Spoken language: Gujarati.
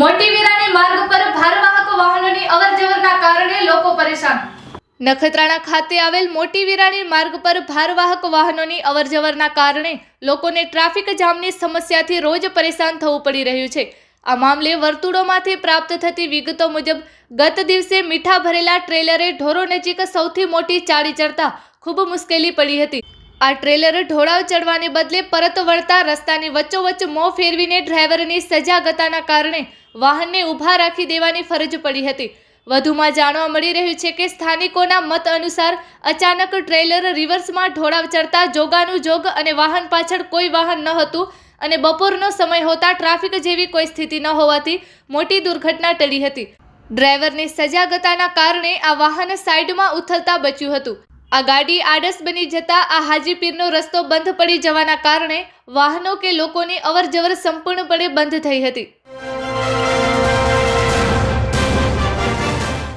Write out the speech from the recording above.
મોટી વિરાણી માર્ગ પર ભારવાહક વાહનોની અવરજવરના કારણે લોકો પરેશાન. નખત્રાણા ખાતે આવેલ મોટી વિરાણી માર્ગ પર ભારવાહક વાહનોની અવરજવરના કારણે લોકોને ટ્રાફિક જામની સમસ્યાથી રોજ પરેશાન થવું પડી રહ્યું છે. આ મામલે વર્તુળોમાંથી પ્રાપ્ત થતી વિગતો મુજબ, ગત દિવસે મીઠા ભરેલા ટ્રેલરે ઢોરો નજીક સૌથી મોટી ચાળી ચડતા ખૂબ મુશ્કેલી પડી હતી. આ ટ્રેલર ઢોળાવ ચડવાને બદલે પરત વળતા રસ્તાની વચ્ચોવચ્ચ મોં ફેરવીને ડ્રાઈવરની સજાગતાના કારણે વાહનને ઊભા રાખી દેવાની ફરજ પડી હતી. વધુમાં જાણવા મળી રહ્યું છે કે સ્થાનિકોના મત અનુસાર અચાનક ટ્રેલર રિવર્સમાં ઢોળાવ ચડતા જોગાનું જોગ અને વાહન પાછળ કોઈ વાહન ન હતું અને બપોરનો સમય હોતા ટ્રાફિક જેવી કોઈ સ્થિતિ ન હોવાથી મોટી દુર્ઘટના ટળી હતી. ડ્રાઈવરની સજાગતાના કારણે આ વાહન સાઈડમાં ઉથલતા બચ્યું હતું. આ ગાડી આડસ બની જતા આ હાજીપીરનો રસ્તો બંધ પડી જવાના કારણે વાહનો કે લોકોની અવરજવર સંપૂર્ણપણે બંધ થઈ હતી.